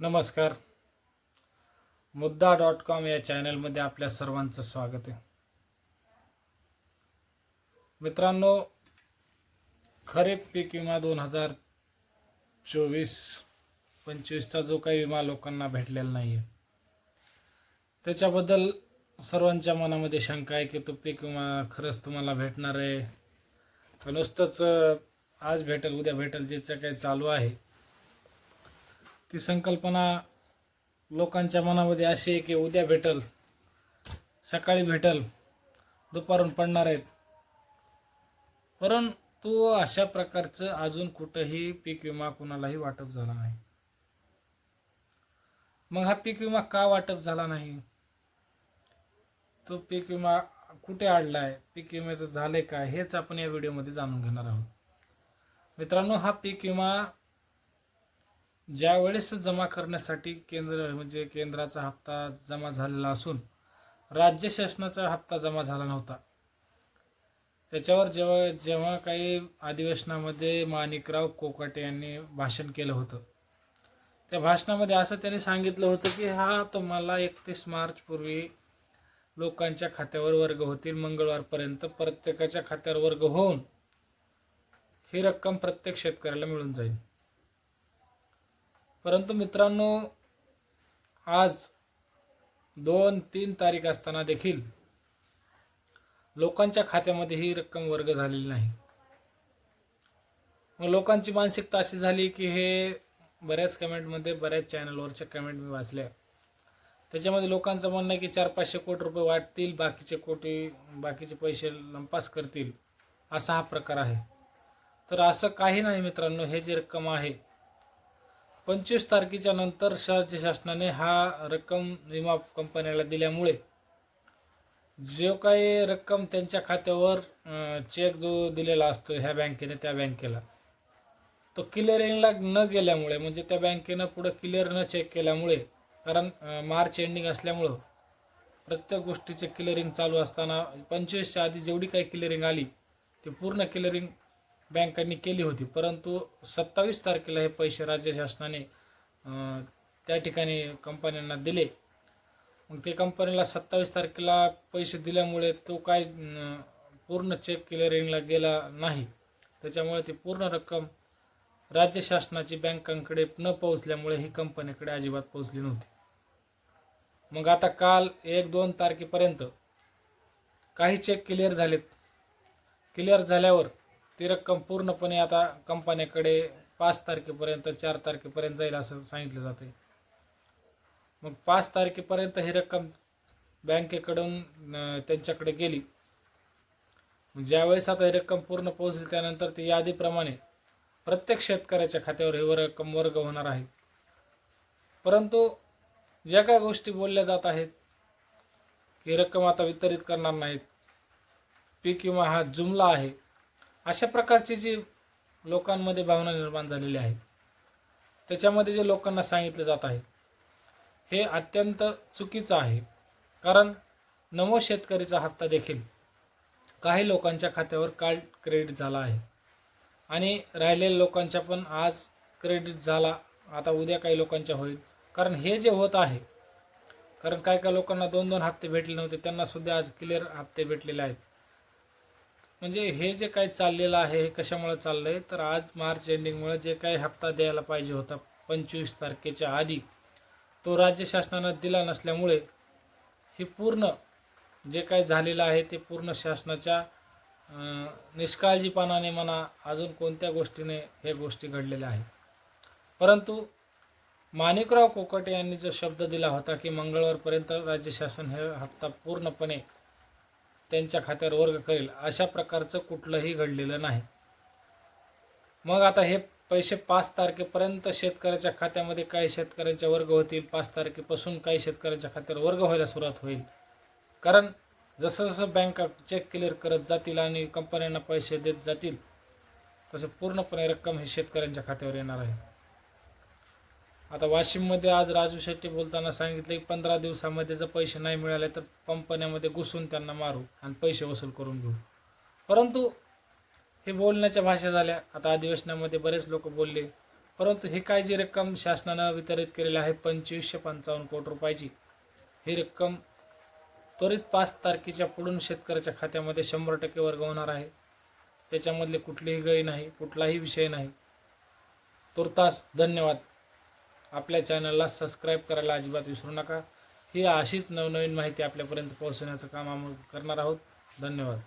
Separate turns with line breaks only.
नमस्कार. मुद्दा dot com या चॅनलमध्ये आपल्या सर्वांचं स्वागत आहे. मित्रांनो खरीप पीक विमा दोन हजार चोवीस पंचवीसचा जो काही विमा लोकांना भेटलेला नाही आहे त्याच्याबद्दल सर्वांच्या मनामध्ये शंका आहे की तो पीक विमा खरंच तुम्हाला भेटणार आहे? नुसतंच आज भेटेल उद्या भेटेल ज्याचं काही चालू आहे ती संकल्पना लोकांच्या मनामध्ये अशी आहे की उद्या भेटल सकाळी भेटल दुपारून पडणार आहेत. परंतु अशा प्रकारचं अजून कुठंही पीक विमा कुणालाही वाटप झाला नाही. मग हा पीक विमा का वाटप झाला नाही? तो पीक विमा कुठे अडला आहे पीक विम्याचं झालंय काय हेच आपण या व्हिडिओमध्ये जाणून घेणार आहोत. मित्रांनो हा पीक विमा ज्या वेळेस जमा करण्यासाठी केंद्र म्हणजे केंद्राचा हप्ता जमा झालेला असून राज्य शासनाचा हप्ता जमा झाला नव्हता. त्याच्यावर जेव्हा जेव्हा काही अधिवेशनामध्ये माणिकराव कोकाटे यांनी भाषण केलं होतं त्या भाषणामध्ये असं त्यांनी सांगितलं होतं की हा तुम्हाला एकतीस मार्च पूर्वी लोकांच्या खात्यावर वर्ग होतील मंगळवारपर्यंत प्रत्येकाच्या खात्यावर वर्ग होऊन ही रक्कम प्रत्येक शेतकऱ्याला मिळून जाईल. परंतु मित्रांनो आज दोन तीन तारीख असताना देखील लोकांच्या खात्यामध्ये ही रक्कम वर्ग झालेली नाही. मग लोकांची मानसिकता अशी झाली की हे बऱ्याच कमेंटमध्ये बऱ्याच चॅनलवरच्या कमेंट मी वाचल्या त्याच्यामध्ये लोकांचं म्हणणं आहे की चार पाचशे कोटी रुपये वाटतील बाकीचे कोटी बाकीचे पैसे लंपास करतील असा हा प्रकार आहे. तर असं काही नाही मित्रांनो हे जी रक्कम आहे पंचवीस तारखेच्या नंतर राज्य शासनाने हा रक्कम विमा कंपन्याला दिल्यामुळे जो काही रक्कम त्यांच्या खात्यावर चेक जो दिलेला असतो ह्या बँकेने त्या बँकेला तो क्लिअरिंगला न गेल्यामुळे म्हणजे त्या बँकेनं पुढं क्लिअर न चेक केल्यामुळे कारण मार्च एंडिंग असल्यामुळं प्रत्येक गोष्टीचे क्लिअरिंग चालू असताना पंचवीसच्या आधी जेवढी काही क्लिअरिंग आली ती पूर्ण क्लिअरिंग बँकांनी केली होती. परंतु सत्तावीस तारखेला हे पैसे राज्य शासनाने त्या ठिकाणी कंपन्यांना दिले. मग ते कंपनीला सत्तावीस तारखेला पैसे दिल्यामुळे तो काय पूर्ण चेक क्लिअरिंगला गेला नाही. त्याच्यामुळे ती पूर्ण रक्कम राज्य शासनाची बँकांकडे न पोहोचल्यामुळे ही कंपनीकडे अजिबात पोहोचली नव्हती. मग आता काल एक दोन तारखेपर्यंत काही चेक क्लिअर झालेत. क्लिअर झाल्यावर ती रक्कम पूर्णपणे आता कंपन्याकडे पाच तारखेपर्यंत चार तारखेपर्यंत जाईल असं सांगितलं जाते. मग पाच तारखेपर्यंत ही रक्कम बँकेकडून त्यांच्याकडे गेली. ज्यावेळेस आता ही रक्कम पूर्ण पोहोचली त्यानंतर ती यादीप्रमाणे प्रत्येक शेतकऱ्याच्या खात्यावर ही रक्कम वर्ग होणार आहे. परंतु ज्या काय गोष्टी बोलल्या जात आहेत ही रक्कम आता वितरित करणार नाहीत. पीक विमा हा जुमला आहे. अशा प्रकारची जी लोकांमध्ये भावना निर्माण झालेली आहे त्याच्यामध्ये जे लोकांना सांगितलं जात आहे हे अत्यंत चुकीचं आहे. कारण नमो शेतकरीचा हप्ता देखील काही लोकांच्या खात्यावर काल क्रेडिट झाला आहे. आणि राहिलेल्या लोकांच्या पण आज क्रेडिट झाला आता उद्या काही लोकांच्या होईल. कारण हे जे होत आहे कारण काय काय लोकांना दोन दोन हप्ते भेटले नव्हते त्यांनासुद्धा आज क्लिअर हप्ते भेटलेले आहेत. म्हणजे हे जे काही चाललेलं आहे हे कशामुळे चाललं आहे तर आज मार्च एंडिंगमुळे जे काही हप्ता द्यायला पाहिजे होता पंचवीस तारखेच्या आधी तो राज्य शासनानं दिला नसल्यामुळे हे पूर्ण जे काही झालेलं आहे ते पूर्ण शासनाच्या निष्काळजीपणाने म्हणा अजून कोणत्या गोष्टीने हे गोष्टी घडलेल्या आहेत. परंतु माणिकराव कोकटे यांनी जो शब्द दिला होता की मंगळवारपर्यंत राज्य शासन हे हप्ता पूर्णपणे त्यांच्या खात्यावर वर्ग करेल. अशा प्रकारचं कुठलंही घडलेलं नाही. मग आता हे पैसे पाच तारखेपर्यंत शेतकऱ्याच्या खात्यामध्ये काही शेतकऱ्यांच्या वर्ग होतील. पाच तारखेपासून काही शेतकऱ्यांच्या खात्यावर वर्ग व्हायला सुरुवात होईल. कारण जसं जसं बँका चेक क्लिअर करत जातील आणि कंपन्यांना पैसे देत जातील तसं पूर्णपणे रक्कम ही शेतकऱ्यांच्या खात्यावर येणार आहे. आता वाशिममध्ये आज राजू शेट्टी बोलताना सांगितले की पंधरा दिवसामध्ये जर पैसे नाही मिळाले तर कंपन्यामध्ये घुसून त्यांना मारू आणि पैसे वसूल करून घेऊ. परंतु हे बोलण्याच्या भाषा झाल्या. आता अधिवेशनामध्ये बरेच लोक बोलले. परंतु ही काय जी रक्कम शासनानं वितरित केलेली आहे पंचवीसशे पंचावन्न कोटी रुपयाची ही रक्कम त्वरित पाच तारखेच्या पुढून शेतकऱ्याच्या खात्यामध्ये शंभर टक्के वर्ग होणार आहे. त्याच्यामधले कुठलीही गै नाही कुठलाही विषय नाही. तुर्तास धन्यवाद. आपल्या चॅनलला सबस्क्राईब करायला अजिबात विसरू नका. ही अशीच नवनवीन माहिती आपल्यापर्यंत पोहोचवण्याचं काम आम्ही करणार आहोत. धन्यवाद.